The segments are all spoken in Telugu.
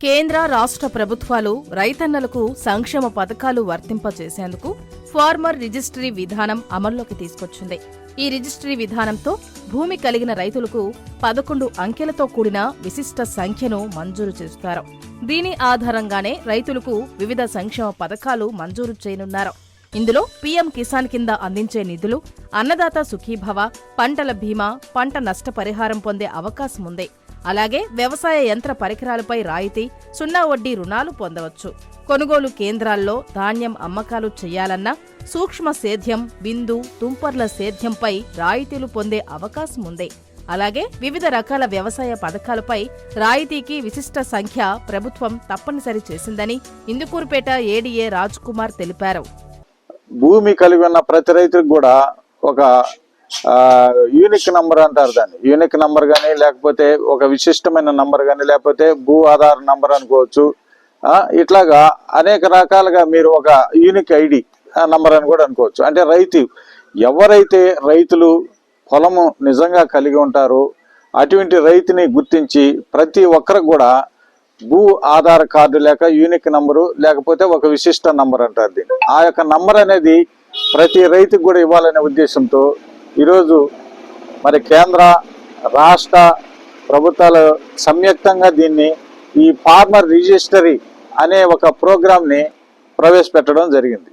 కేంద్ర రాష్ట్ర ప్రభుత్వాలు రైతన్నలకు సంక్షేమ పథకాలు వర్తింపచేసేందుకు ఫార్మర్ రిజిస్ట్రీ విధానం అమల్లోకి తీసుకొచ్చింది. ఈ రిజిస్ట్రీ విధానంతో భూమి కలిగిన రైతులకు పదకొండు అంకెలతో కూడిన విశిష్ట సంఖ్యను మంజూరు చేస్తారు. దీని ఆధారంగానే రైతులకు వివిధ సంక్షేమ పథకాలు మంజూరు చేయనున్నారు. ఇందులో పీఎం కిసాన్ కింద అందించే నిధులు అన్నదాత సుఖీభవ పంటల బీమా పంట నష్టపరిహారం పొందే అవకాశం ఉంది అలాగే వ్యవసాయ యంత్ర పరికరాలపై రాయితీ సున్నా వడ్డీ రుణాలు పొందవచ్చు. కొనుగోలు కేంద్రాల్లో ధాన్యం అమ్మకాలు చేయాలన్నా సూక్ష్మ సేద్యం బిందు తుంపర్ల సేద్యంపై రాయితీలు పొందే అవకాశం ఉంది. అలాగే వివిధ రకాల వ్యవసాయ పథకాలపై రాయితీకి విశిష్ట సంఖ్య ప్రభుత్వం తప్పనిసరి చేసిందని ఇందుకూరుపేట ఏడీఏ రాజ్ కుమార్ తెలిపారు. భూమి కలిగి ఉన్న ప్రతి రైతుకు కూడా ఒక యూనిక్ నంబర్ అంటారు దాన్ని. యూనిక్ నంబర్ కానీ లేకపోతే ఒక విశిష్టమైన నంబర్ కానీ లేకపోతే భూ ఆధార్ నంబర్ అనుకోవచ్చు. ఇట్లాగా అనేక రకాలుగా మీరు ఒక యూనిక్ ఐడి నంబర్ అని కూడా అనుకోవచ్చు. అంటే రైతు ఎవరైతే రైతులు పొలము నిజంగా కలిగి ఉంటారో అటువంటి రైతుని గుర్తించి ప్రతి ఒక్కరికి కూడా భూ ఆధార్ కార్డు లేక యూనిక్ నంబరు లేకపోతే ఒక విశిష్ట నంబర్ అంటారు దీన్ని. ఆ యొక్క నంబర్ అనేది ప్రతి రైతుకు కూడా ఇవ్వాలనే ఉద్దేశంతో ఈరోజు మరి కేంద్ర రాష్ట్ర ప్రభుత్వాలు సంయుక్తంగా దీన్ని ఈ ఫార్మర్ రిజిస్టరీ అనే ఒక ప్రోగ్రామ్ని ప్రవేశపెట్టడం జరిగింది.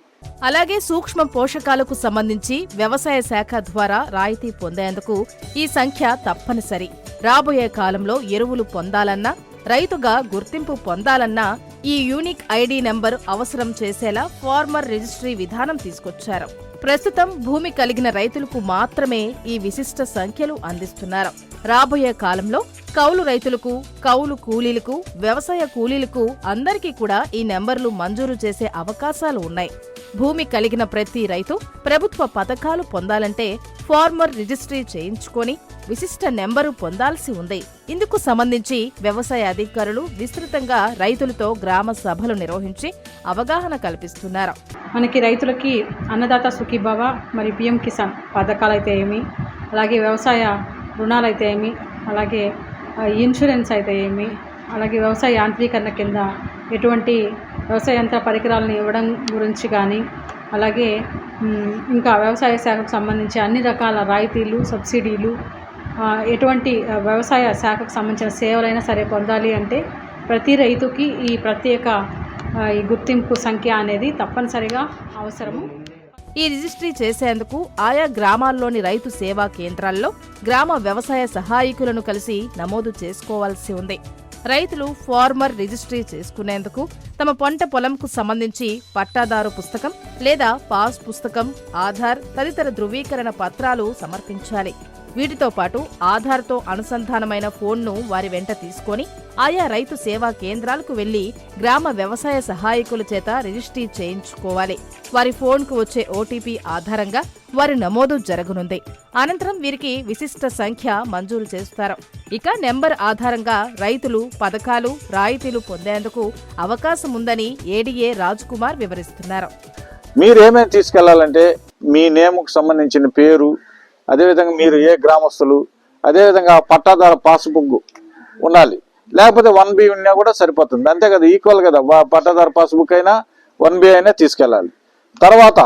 అలాగే సూక్ష్మ పోషకాలకు సంబంధించి వ్యవసాయ శాఖ ద్వారా రాయితీ పొందేందుకు ఈ సంఖ్య తప్పనిసరి. రాబోయే కాలంలో ఎరువులు పొందాలన్నా రైతుగా గుర్తింపు పొందాలన్నా ఈ యూనిక్ ఐడి నెంబర్ అవసరం చేసేలా ఫార్మర్ రిజిస్ట్రీ విధానం తీసుకొచ్చారు. ప్రస్తుతం భూమి కలిగిన రైతులకు మాత్రమే ఈ విశిష్ట సంఖ్యలు అందిస్తున్నారు. రాబోయే కాలంలో కౌలు రైతులకు కౌలు కూలీలకు వ్యవసాయ కూలీలకు అందరికీ కూడా ఈ నెంబర్లు మంజూరు చేసే అవకాశాలు ఉన్నాయి. భూమి కలిగిన ప్రతి రైతు ప్రభుత్వ పథకాలు పొందాలంటే ఫార్మర్ రిజిస్ట్రీ చేయించుకొని విశిష్ట నెంబరు పొందాల్సి ఉంది. ఇందుకు సంబంధించి వ్యవసాయ అధికారులు విస్తృతంగా రైతులతో గ్రామ సభలు నిర్వహించి అవగాహన కల్పిస్తున్నారు. మనకి రైతులకి అన్నదాత సుఖీభావ మరి పిఎం కిసాన్ పథకాలు అయితే ఏమి అలాగే వ్యవసాయ రుణాలు అయితే ఏమి అలాగే ఇన్సూరెన్స్ అయితే ఏమి? అలాగే వ్యవసాయ యాంత్రీకరణ కింద ఎటువంటి వ్యవసాయ యంత్ర పరికరాలను ఇవ్వడం గురించి కానీ అలాగే ఇంకా వ్యవసాయ శాఖకు సంబంధించి అన్ని రకాల రాయితీలు సబ్సిడీలు ఎటువంటి వ్యవసాయ శాఖకు సంబంధించిన సేవలైనా సరే పొందాలి అంటే ప్రతి రైతుకి ఈ ప్రత్యేక ఈ గుర్తింపు సంఖ్య అనేది తప్పనిసరిగా అవసరము. ఈ రిజిస్ట్రీ చేసేందుకు ఆయా గ్రామాల్లోని రైతు సేవా కేంద్రాల్లో గ్రామ వ్యవసాయ సహాయకులను కలిసి నమోదు చేసుకోవాల్సి ఉంది. రైతులు ఫార్మర్ రిజిస్ట్రీ చేసుకునేందుకు తమ పంట పొలంకు సంబంధించి పట్టాదారు పుస్తకం లేదా పాస్ పుస్తకం ఆధార్ తదితర ధృవీకరణ పత్రాలు సమర్పించాలి. వీటితో పాటు ఆధార్తో అనుసంధానమైన ఫోన్ను వారి వెంట తీసుకొని ఆయా రైతు సేవా కేంద్రాలకు వెళ్ళి గ్రామ వ్యవసాయ సహాయకుల చేత రిజిస్ట్రీ చేయించుకోవాలి. వారి ఫోన్కు వచ్చే ఓటీపీ ఆధారంగా వారి నమోదు జరగనుంది. అనంతరం వీరికి విశిష్ట సంఖ్య మంజూరు చేస్తారు. ఇక నెంబర్ ఆధారంగా రైతులు పథకాలు రాయితీలు పొందేందుకు అవకాశం ఉందని ఏడీఏ కుమార్ వివరిస్తున్నారు. మీరు ఏమేమి తీసుకెళ్ళాలంటే మీ నేముకు సంబంధించిన పేరు అదేవిధంగా మీరు ఏ గ్రామస్తులు అదేవిధంగా పట్టాదార పాస్బుక్ ఉండాలి. లేకపోతే వన్ బి ఉన్నా కూడా సరిపోతుంది. అంతే కదా ఈక్వల్ కదా. పట్టాదార పాస్బుక్ అయినా వన్ బి అయినా తీసుకెళ్ళాలి. తర్వాత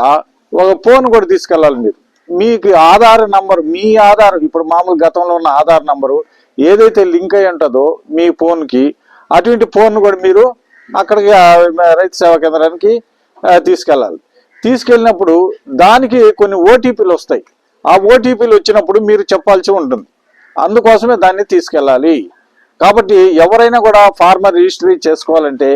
ఒక ఫోన్ కూడా తీసుకెళ్ళాలి మీరు. మీకు ఆధార్ నంబర్ మీ ఆధార్ ఇప్పుడు మామూలు గతంలో ఉన్న ఆధార్ నంబరు ఏదైతే లింక్ అయి ఉంటుందో మీ ఫోన్కి అటువంటి ఫోన్ కూడా మీరు అక్కడికి రైతు సేవా కేంద్రానికి తీసుకెళ్ళాలి. తీసుకెళ్ళినప్పుడు దానికి కొన్ని ఓటీపీలు వస్తాయి. ఆ ఓటీపీలు వచ్చినప్పుడు మీరు చెప్పాల్సి ఉంటుంది. అందుకోసమే దాన్ని తీసుకెళ్ళాలి. కాబట్టి ఎవరైనా కూడా ఫార్మర్ రిజిస్ట్రీ చేసుకోవాలంటే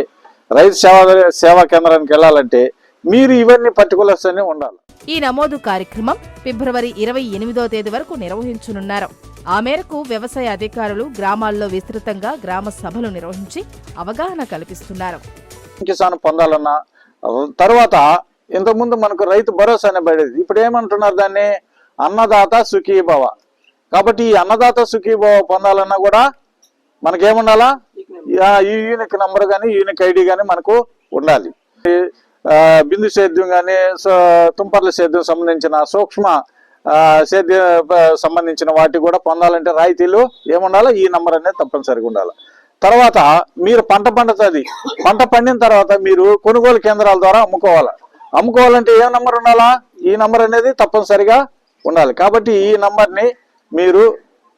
రైతు సేవా సేవా కేంద్రానికి వెళ్ళాలంటే మీరు ఇవన్నీ పర్టికులర్స్ అన్ని ఉండాలి. ఈ నమోదు కార్యక్రమం ఫిబ్రవరి ఇరవై ఎనిమిదో తేదీ వరకు నిర్వహించనున్నారు. ఆ మేరకు వ్యవసాయ అధికారులు గ్రామాల్లో విస్తృతంగా గ్రామ సభలు నిర్వహించి అవగాహన కల్పిస్తున్నారు. కిసాన్ పొందాలన్నా తర్వాత ఇంతకుముందు మనకు రైతు భరోసా అనే పడేది ఇప్పుడు ఏమంటున్నారు దాన్ని? అన్నదాత సుఖీభవ. కాబట్టి ఈ అన్నదాత సుఖీభవ పొందాలన్నా కూడా మనకేముండాలా? ఈ యూనిక్ నంబర్ కానీ యూనిక్ ఐడి కానీ మనకు ఉండాలి. బిందు సేద్యం కానీ తుంపర్ల సేద్యం సంబంధించిన సూక్ష్మ సేద్యం సేద్య సంబంధించిన వాటి కూడా పొందాలంటే రాయితీలు ఏముండాలి? ఈ నంబర్ అనేది తప్పనిసరిగా ఉండాలి. తర్వాత మీరు పంట పండుతుంది. పంట పండిన తర్వాత మీరు కొనుగోలు కేంద్రాల ద్వారా అమ్ముకోవాలి. అమ్ముకోవాలంటే ఏ నంబర్ ఉండాలా? ఈ నంబర్ అనేది తప్పనిసరిగా ఉండాలి. కాబట్టి ఈ నంబర్ని మీరు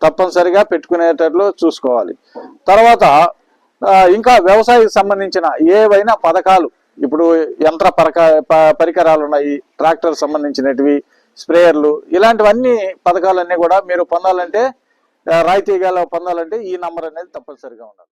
తప్పనిసరిగా పెట్టుకునేటట్లు చూసుకోవాలి. తర్వాత ఇంకా వ్యవసాయకు సంబంధించిన ఏవైనా పథకాలు ఇప్పుడు యంత్ర పరక ప- పరికరాలు ఉన్నాయి ట్రాక్టర్ సంబంధించినటివి స్ప్రేయర్లు ఇలాంటివన్నీ పథకాలన్నీ కూడా మీరు పొందాలంటే రాయితీ గల పొందాలంటే ఈ నంబర్ అనేది తప్పనిసరిగా ఉండాలి.